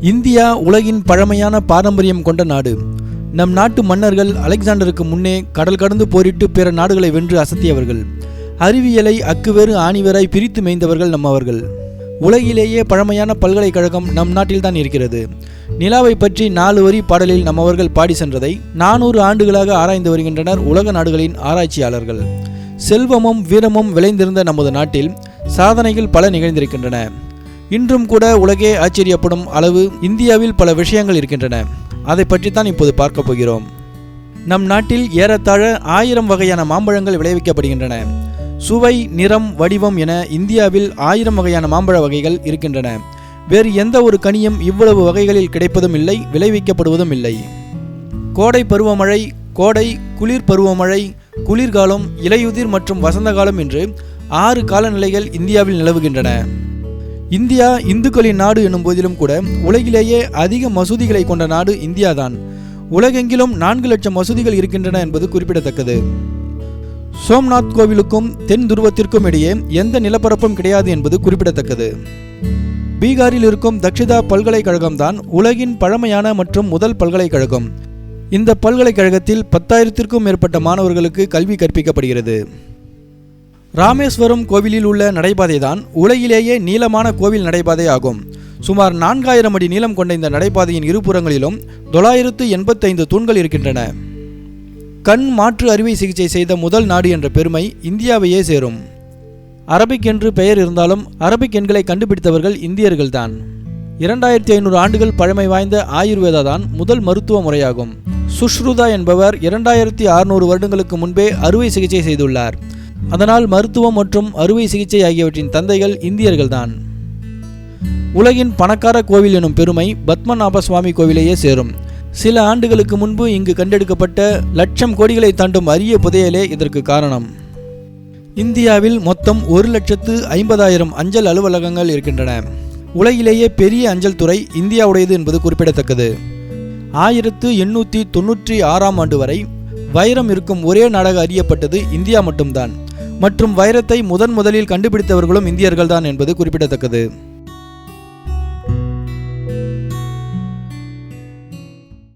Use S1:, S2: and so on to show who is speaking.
S1: India உலகின் பழமையான பாரம்பரியம் கொண்ட நாடு. நம் நாட்டு மன்னர்கள் அலெக்சாண்டருக்கு முன்னே கடல் கடந்து போரிட்டு பிற நாடுகளை வென்று அசத்தியவர்கள். அறிவியலை அக்குவேறு ஆணிவராய் பிரித்து மேய்ந்தவர்கள் நம்மவர்கள் உலகிலேயே பழமையான பல்கலைக்கழகம் நம் நாட்டில்தான் இருக்கிறது. நிலாவை பற்றி நாலு வரி பாடலில் நம்மவர்கள் பாடி சென்றதை நானூறு ஆண்டுகளாக ஆராய்ந்து வருகின்றனர் உலக நாடுகளின் ஆராய்ச்சியாளர்கள். செல்வமும் வீரமும் விளைந்திருந்த நமது நாட்டில் சாதனைகள் பல நிகழ்ந்திருக்கின்றன. இன்றும் கூட உலகே ஆச்சரியப்படும் அளவு இந்தியாவில் பல விஷயங்கள் இருக்கின்றன. அதை பற்றித்தான் இப்போது பார்க்க போகிறோம். நம் நாட்டில் ஏறத்தாழ ஆயிரம் வகையான மாம்பழங்கள் விளைவிக்கப்படுகின்றன. சுவை நிறம் வடிவம் என இந்தியாவில் ஆயிரம் வகையான மாம்பழ வகைகள் இருக்கின்றன. வேறு எந்த ஒரு கனியும் இவ்வளவு வகைகளில் கிடைப்பதும் இல்லை விளைவிக்கப்படுவதும் இல்லை. கோடை பருவமழை கோடை குளிர் பருவமழை குளிர்காலம் இலையுதிர் மற்றும் வசந்த காலம் என்று ஆறு காலநிலைகள் இந்தியாவில் நிலவுகின்றன. இந்தியா இந்துக்களின் நாடு என்னும் போதிலும் கூட உலகிலேயே அதிக மசூதிகளை கொண்ட நாடு இந்தியாதான். உலகெங்கிலும் நான்கு லட்சம் மசூதிகள் இருக்கின்றன என்பது குறிப்பிடத்தக்கது. சோம்நாத் கோவிலுக்கும் தென் துருவத்திற்கும் இடையே எந்த நிலப்பரப்பும் கிடையாது என்பது குறிப்பிடத்தக்கது. பீகாரில் இருக்கும் தக்ஷிதா பல்கலைக்கழகம்தான் உலகின் பழமையான மற்றும் முதல் பல்கலைக்கழகம். இந்த பல்கலைக்கழகத்தில் பத்தாயிரத்திற்கும் மேற்பட்ட மாணவர்களுக்கு கல்வி கற்பிக்கப்படுகிறது. ராமேஸ்வரம் கோவிலில் உள்ள நடைபாதை தான் உலகிலேயே நீளமான கோவில் நடைபாதை ஆகும். சுமார் நான்காயிரம் அடி நீளம் கொண்ட இந்த நடைபாதையின் இருபுறங்களிலும் தொள்ளாயிரத்து எண்பத்தைந்து தூண்கள் இருக்கின்றன. கண் மாற்று அறுவை சிகிச்சை செய்த முதல் நாடு என்ற பெருமை இந்தியாவையே சேரும். அரபிக் என்று பெயர் இருந்தாலும் அரபிக் எண்களை கண்டுபிடித்தவர்கள் இந்தியர்கள்தான். இரண்டாயிரத்தி ஐநூறு ஆண்டுகள் பழமை வாய்ந்த ஆயுர்வேதா தான் முதல் மருத்துவ முறையாகும். சுஷ்ருதா என்பவர் இரண்டாயிரத்தி அறுநூறு வருடங்களுக்கு முன்பே அறுவை சிகிச்சை செய்துள்ளார். அதனால் மருத்துவம் மற்றும் அறுவை சிகிச்சை ஆகியவற்றின் தந்தைகள் இந்தியர்கள்தான். உலகின் பணக்கார கோவில் எனும் பெருமை பத்மநாப சுவாமி கோவிலேயே சேரும். சில ஆண்டுகளுக்கு முன்பு இங்கு கண்டெடுக்கப்பட்ட லட்சம் கோடிகளை தாண்டும் அரிய புதையலே இதற்கு காரணம். இந்தியாவில் மொத்தம் ஒரு லட்சத்து ஐம்பதாயிரம் அஞ்சல் அலுவலகங்கள் இருக்கின்றன. உலகிலேயே பெரிய அஞ்சல் துறை இந்தியாவுடையது என்பது குறிப்பிடத்தக்கது. ஆயிரத்து எண்ணூற்றி தொன்னூற்றி ஆறாம் ஆண்டு வரை வைரம் இருக்கும் ஒரே நாடாக அறியப்பட்டது இந்தியா மட்டும்தான். மற்றும் வைரத்தை முதன் முதலில் கண்டுபிடித்தவர்களும் இந்தியர்கள்தான் என்பது குறிப்பிடத்தக்கது.